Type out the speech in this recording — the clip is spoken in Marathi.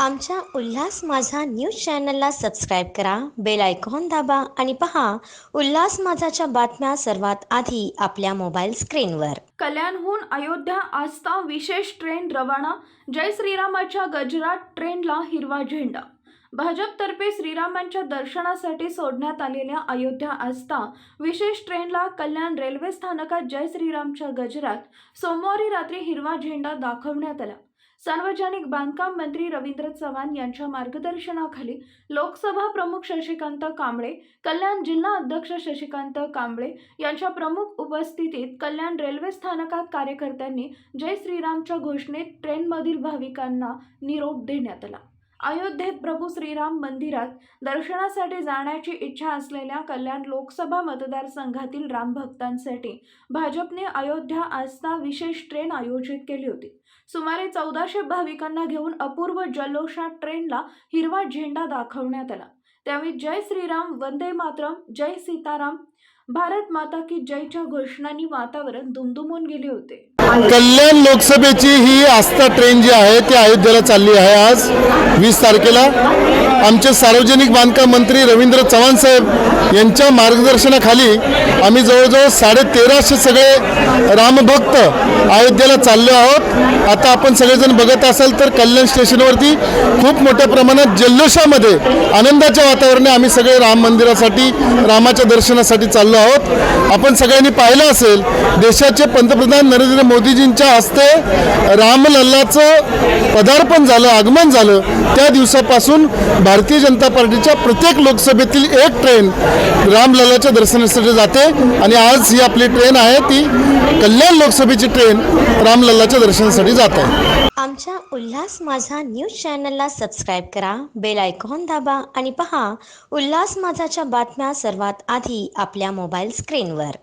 आमच्या उल्हास माझा न्यूज चॅनलला सबस्क्राईब करा बेल आयकॉन दाबा आणि पहा उल्हास माझाच्या बातम्या सर्वात आधी आपल्या मोबाईल स्क्रीनवर. कल्याणहून अयोध्या आस्था विशेष ट्रेन रवाना जय श्रीरामाच्या गजरात ट्रेनला हिरवा झेंडा. भाजपतर्फे श्रीरामांच्या दर्शनासाठी सोडण्यात आलेल्या अयोध्या आस्था विशेष ट्रेनला कल्याण रेल्वे स्थानकात जय श्रीरामच्या गजरात सोमवारी रात्री हिरवा झेंडा दाखवण्यात आला. सार्वजनिक बांधकाम मंत्री रवींद्र चव्हाण यांच्या मार्गदर्शनाखाली लोकसभा प्रमुख शशिकांत कांबळे कल्याण जिल्हा अध्यक्ष शशिकांत कांबळे यांच्या प्रमुख उपस्थितीत कल्याण रेल्वे स्थानकात कार्यकर्त्यांनी जय श्रीरामच्या घोषणेत ट्रेनमधील भाविकांना निरोप देण्यात आला. अयोध्येत प्रभू श्रीराम मंदिरात दर्शनासाठी जाण्याची इच्छा असलेल्या कल्याण लोकसभा मतदारसंघातील रामभक्तांसाठी भाजपने अयोध्या आस्था विशेष ट्रेन आयोजित केली होती. सुमारे चौदाशे भाविकांना घेऊन अपूर्व जल्लोषा ट्रेनला हिरवा झेंडा दाखवण्यात आला. त्यावेळी जय श्रीराम वंदे मातरम जय सीताराम भारत माता की जयच्या घोषणांनी वातावरण दुमदुमून गेले होते. कल्याण लोकसभेची ही आस्था ट्रेन जी आहे ती अयोध्येला चालली आहे आज. वीस तारखेला आमचे सार्वजनिक बांधकाम मंत्री रवींद्र चव्हाण साहेब यांच्या मार्गदर्शनाखाली आम्ही जवळजवळ साडे तेराशे सगळे रामभक्त अयोध्येला चाललो आहोत. आता आपण सगळेजण बघत असाल तर कल्याण स्टेशनवरती खूप मोठ्या प्रमाणात जल्लोषामध्ये आनंदाच्या वातावरणाने आम्ही सगळे राम मंदिरासाठी रामाच्या दर्शनासाठी चाललो आहोत. आपण सगळ्यांनी पाहिलं असेल देशाचे पंतप्रधान नरेंद्र मोदीजींच्या हस्ते रामलल्लाचं पदार्पण झालं आगमन झालं. त्या दिवसापासून भारतीय जनता पार्टीच्या प्रत्येक लोकसभेतील एक ट्रेन रामलल्लाच्या दर्शनासाठी जाते आणि आज ही आपली ट्रेन आहे ती कल्याण लोकसभेची ट्रेन रामलल्लाच्या दर्शनासाठी जात आहे. आमच्या उल्हास माझा न्यूज चॅनलला सबस्क्राईब करा बेल आयकॉन दाबा आणि पहा उल्हास माझाच्या बातम्या सर्वात आधी आपल्या मोबाईल स्क्रीनवर.